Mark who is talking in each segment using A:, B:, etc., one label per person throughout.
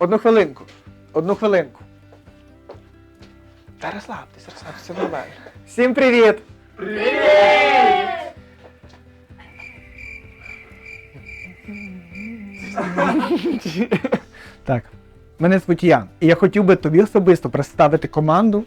A: Одну хвилинку. Одну хвилинку. Та розслабтесь, розслабтесь, все нормально. Всім привіт! Привіт! так. Мене звуть Ян, і я хотів би тобі особисто представити команду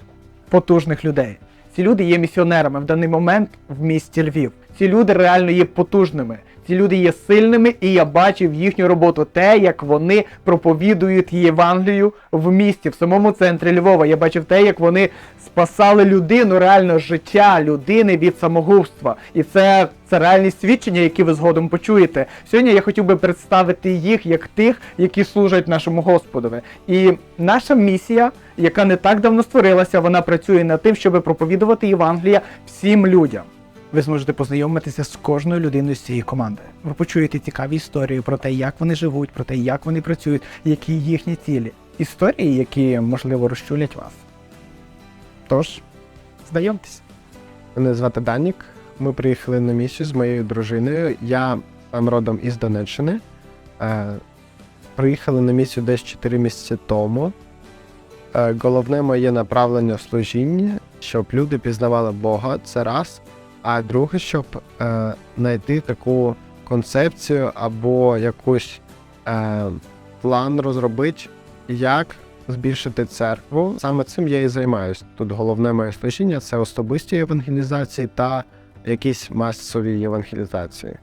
A: потужних людей. Ці люди є місіонерами в даний момент в місті Львів. Ці люди реально є потужними. Ці люди є сильними, і я бачив їхню роботу, те, як вони проповідують Євангелію в місті, в самому центрі Львова. Я бачив те, як вони спасали людину, реально життя людини від самогубства. І це, це реальні свідчення, які ви згодом почуєте. Сьогодні я хотів би представити їх як тих, які служать нашому Господові. І наша місія, яка не так давно створилася, вона працює над тим, щоб проповідувати Євангелія всім людям. Ви зможете познайомитися з кожною людиною з цієї команди. Ви почуєте цікаві історії про те, як вони живуть, про те, як вони працюють, які їхні цілі. Історії, які можливо розчулять вас. Тож, знайомтесь.
B: Мене звати Данік. Ми приїхали на місію з моєю дружиною. Я сам родом із Донеччини. Е, приїхали на місію десь 4 місяці тому. Е, головне моє направлення служіння, щоб люди пізнавали Бога, це раз. А друге, щоб е, знайти таку концепцію або якусь е, план розробити, як збільшити церкву. Саме цим я і займаюся. Тут головне моє служіння це особисті евангелізації та якісь масові євангелізації.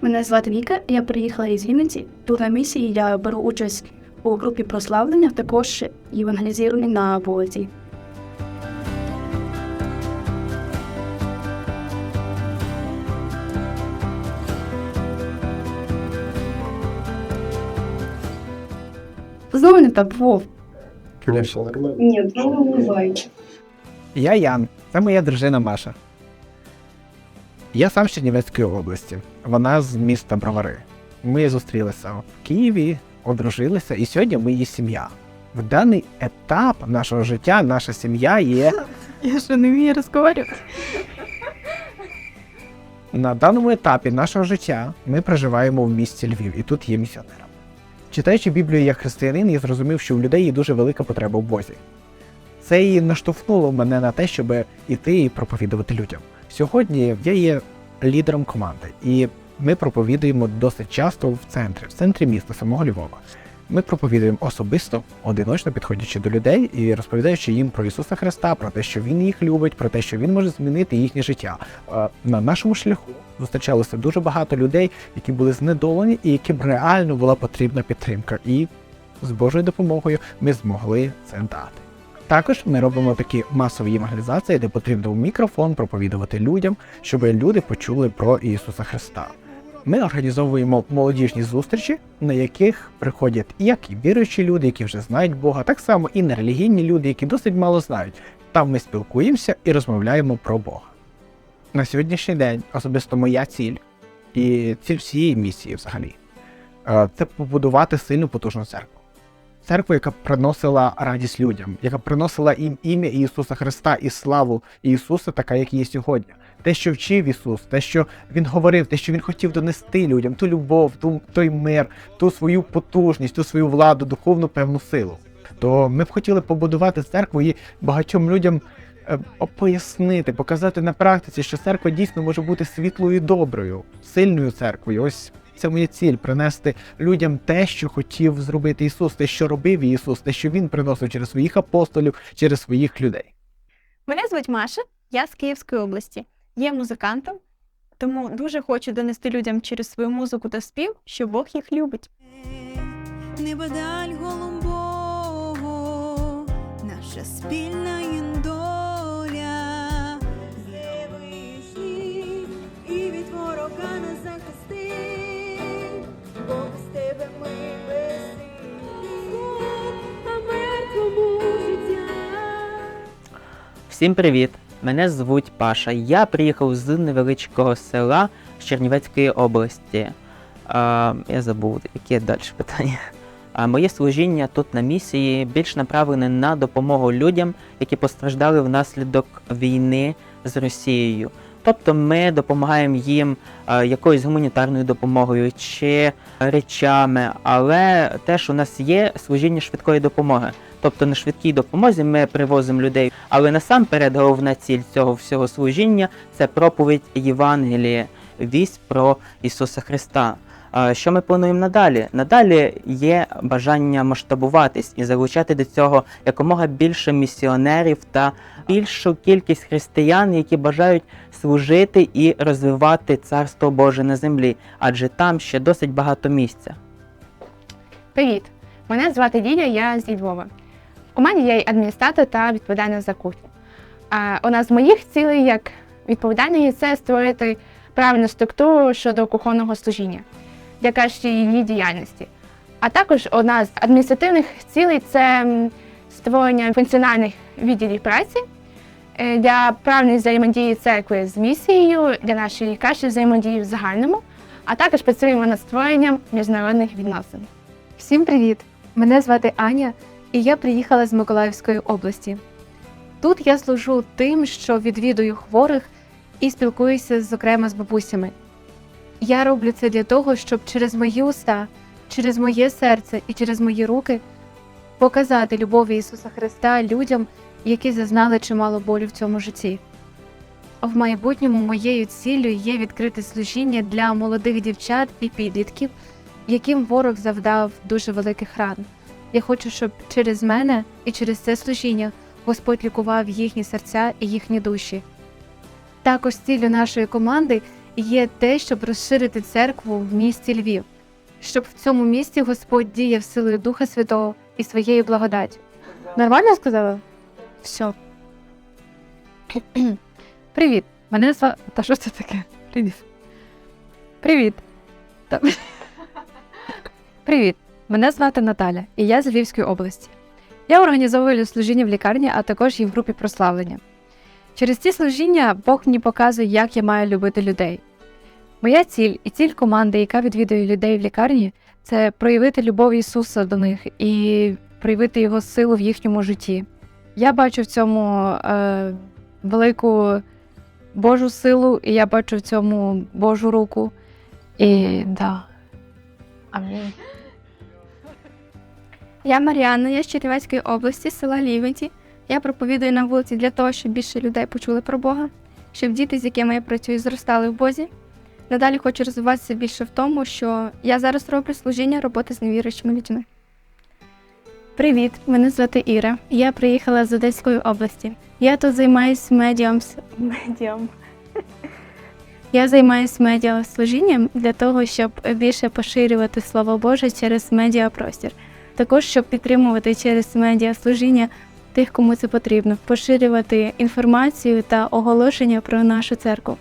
C: Мене звати Віка, я приїхала із Вінниці. Тут на місії я беру участь у групі прославлення, також євангелізую на вулиці. Не так, Вов.
B: Звісно, нормально.
C: Ні, знову не.
A: Я Ян, це моя дружина Маша. Я сам з Чернівецької області. Вона з міста Бровари. Ми зустрілися в Києві, одружилися, і сьогодні ми її сім'я. В даний етап нашого життя наша сім'я є
C: Я ще не вмію розговорювати.
A: на даному етапі нашого життя. Ми проживаємо в місті Львів, і тут є місіонером. Читаючи Біблію як християнин, я зрозумів, що у людей є дуже велика потреба в Бозі. Це і наштовхнуло мене на те, щоб іти і проповідувати людям. Сьогодні я є лідером команди, і ми проповідуємо досить часто в центрі, в центрі міста самого Львова. Ми проповідуємо особисто, одиночно підходячи до людей і розповідаючи їм про Ісуса Христа, про те, що Він їх любить, про те, що Він може змінити їхнє життя. На нашому шляху зустрічалося дуже багато людей, які були знедолені і яким реально була потрібна підтримка. І з Божою допомогою ми змогли це дати. Також ми робимо такі масові євангелізації, де потрібно в мікрофон проповідувати людям, щоб люди почули про Ісуса Христа. Ми організовуємо молодіжні зустрічі, на яких приходять як і віруючі люди, які вже знають Бога, так само і нерелігійні люди, які досить мало знають. Там ми спілкуємося і розмовляємо про Бога. На сьогоднішній день особисто моя ціль і ціль всієї місії взагалі е, це побудувати сильну потужну церкву. Церкву, яка приносила радість людям, яка приносила їм ім'я Ісуса Христа і славу Ісуса, така, як є сьогодні. Те, що вчив Ісус, те, що Він говорив, те, що Він хотів донести людям, ту любов, ту, той мир, ту свою потужність, ту свою владу, духовну певну силу. То ми б хотіли побудувати церкву і багатьом людям пояснити, показати на практиці, що церква дійсно може бути світлою і доброю, сильною церквою. Ось це моя ціль принести людям те, що хотів зробити Ісус, те, що робив Ісус, те, що Він приносив через своїх апостолів, через своїх людей.
D: Мене звуть Маша, я з Київської області. Є музикантом, тому дуже хочу донести людям через свою музику та спів, що Бог їх любить.
E: Небо даль голубого, наша спільна
F: Всім привіт! Мене звуть Паша. Я приїхав з невеличкого села з Чернівецької області. А, я забув, яке далі питання. А, моє служіння тут на місії більш направлене на допомогу людям, які постраждали внаслідок війни з Росією. Тобто ми допомагаємо їм якоюсь гуманітарною допомогою чи речами, але теж у нас є служіння швидкої допомоги. Тобто на швидкій допомозі ми привозимо людей, але насамперед головна ціль цього всього служіння це проповідь Євангелія, вість про Ісуса Христа. Що ми плануємо надалі? Надалі є бажання масштабуватись і залучати до цього якомога більше місіонерів та більшу кількість християн, які бажають служити і розвивати царство Боже на землі, адже там ще досить багато місця.
G: Привіт! Мене звати Лілія, я зі Львова. Команді я й адміністратор та відповідальна за кухню. Одна з моїх цілей як відповідальної це створити правильну структуру щодо кухонного служіння для кращої її діяльності. А також одна з адміністративних цілей це створення функціональних відділів праці е, для правильної взаємодії церкви з місією, для нашої кращої взаємодії в загальному, а також працюємо над створенням міжнародних відносин.
H: Всім привіт! Мене звати Аня, і я приїхала з Миколаївської області. Тут я служу тим, що відвідую хворих і спілкуюся, зокрема, з бабусями. Я роблю це для того, щоб через мої уста, через моє серце і через мої руки показати любов Ісуса Христа людям, які зазнали чимало болю в цьому житті. В майбутньому моєю ціллю є відкрите служіння для молодих дівчат і підлітків, яким ворог завдав дуже великих ран. Я хочу, щоб через мене і через це служіння Господь лікував їхні серця і їхні душі. Також ціллю нашої команди є те, щоб розширити церкву в місті Львів, щоб в цьому місті Господь діяв силою Духа Святого і своєю благодаттю. Нормально сказала? Все. Привіт. Мене звати. Та що це таке? Привіт. Привіт. Привіт. Мене звати Наталя, і я з Львівської області. Я організовую служіння в лікарні, а також і в групі прославлення. Через ці служіння Бог мені показує, як я маю любити людей. Моя ціль і ціль команди, яка відвідує людей в лікарні, це проявити любов Ісуса до них і проявити Його силу в їхньому житті. Я бачу в цьому е, велику Божу силу, і я бачу в цьому Божу руку. І да. Амінь.
I: Я Маріанна, я з Чернівецької області, села Лівенці. Я проповідую на вулиці для того, щоб більше людей почули про Бога, щоб діти, з якими я працюю, зростали в Бозі. Надалі хочу розвиватися більше в тому, що я зараз роблю служіння роботи з невіруючими людьми. Привіт, мене звати Іра. Я приїхала з Одеської області. Я тут займаюся медіум. медіум. Я займаюся медіаслужінням для того, щоб більше поширювати Слово Боже через медіапростір. Також щоб підтримувати через медіаслужіння тих, кому це потрібно, поширювати інформацію та оголошення про нашу церкву.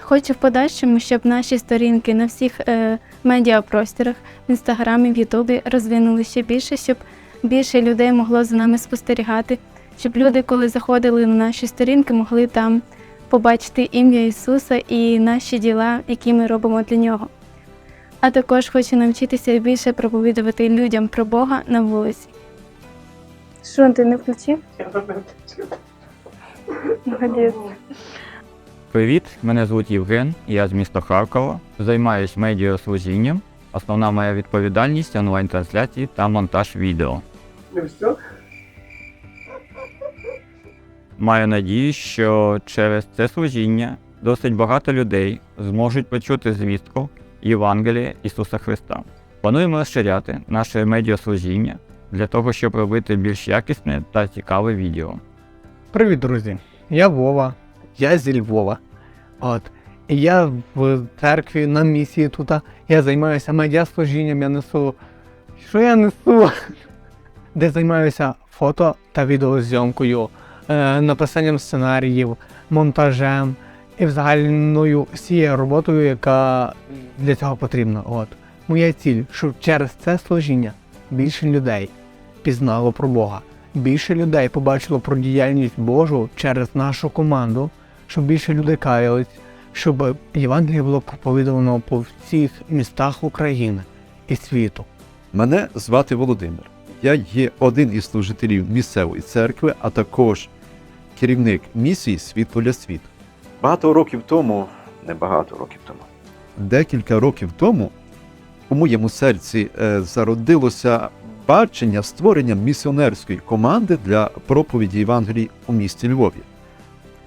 I: Хочу в подальшому, щоб наші сторінки на всіх е, медіапростірах в інстаграмі, в Ютубі розвинули ще більше, щоб більше людей могло за нами спостерігати, щоб люди, коли заходили на наші сторінки, могли там побачити ім'я Ісуса і наші діла, які ми робимо для нього. А також хочу навчитися більше проповідувати людям про Бога на вулиці. Що ти не включив? Молодець.
J: Привіт, мене звуть Євген, я з міста Харкова. Займаюсь медіаслужінням. Основна моя відповідальність онлайн-трансляції та монтаж відео. Маю надію, що через це служіння досить багато людей зможуть почути звістку Євангелія Ісуса Христа. Плануємо розширяти наше медіаслужіння для того, щоб робити більш якісне та цікаве відео.
A: Привіт, друзі! Я Вова, я зі Львова. От. Я в церкві на місії тут. Я займаюся медіаслужінням, я несу. Що я несу? Де займаюся фото та відеозйомкою, е, написанням сценаріїв, монтажем і взагальною всією роботою, яка для цього потрібна. От. Моя ціль, щоб через це служіння більше людей пізнало про Бога більше людей побачило про діяльність Божу через нашу команду, щоб більше людей каялись, щоб Євангеліє було проповідано по всіх містах України і світу.
K: Мене звати Володимир. Я є один із служителів місцевої церкви, а також керівник місії Світло для світу. Багато років тому, не багато років тому, декілька років тому у моєму серці е, зародилося бачення створення місіонерської команди для проповіді Євангелії у місті Львові.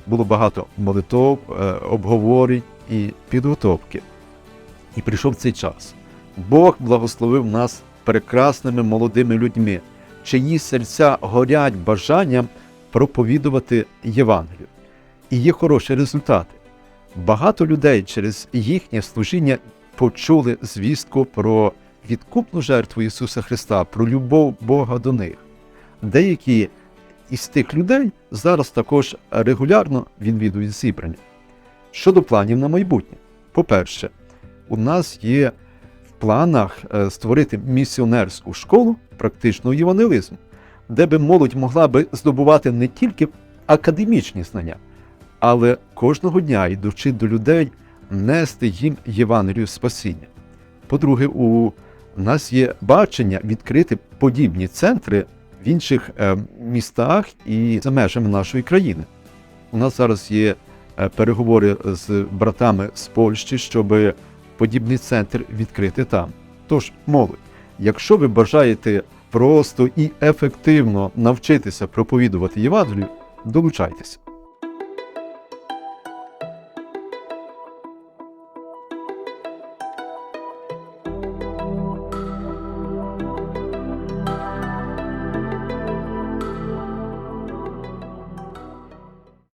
K: Було багато молитов, е, обговорень і підготовки. І прийшов цей час. Бог благословив нас прекрасними молодими людьми, чиї серця горять бажанням проповідувати Євангелію. І є хороші результати. Багато людей через їхнє служіння почули звістку про відкупну жертву Ісуса Христа, про любов Бога до них. Деякі із тих людей зараз також регулярно відвідують зібрання. Щодо планів на майбутнє, по-перше, у нас є в планах е, створити місіонерську школу практичного євангелізму, де би молодь могла би здобувати не тільки академічні знання, але кожного дня, йдучи до людей, нести їм Євангелію спасіння. По-друге, у нас є бачення відкрити подібні центри в інших е, містах і за межами нашої країни. У нас зараз є е, переговори з братами з Польщі, щоб подібний центр відкрити там. Тож, молодь, якщо ви бажаєте просто і ефективно навчитися проповідувати Євангелію, долучайтеся.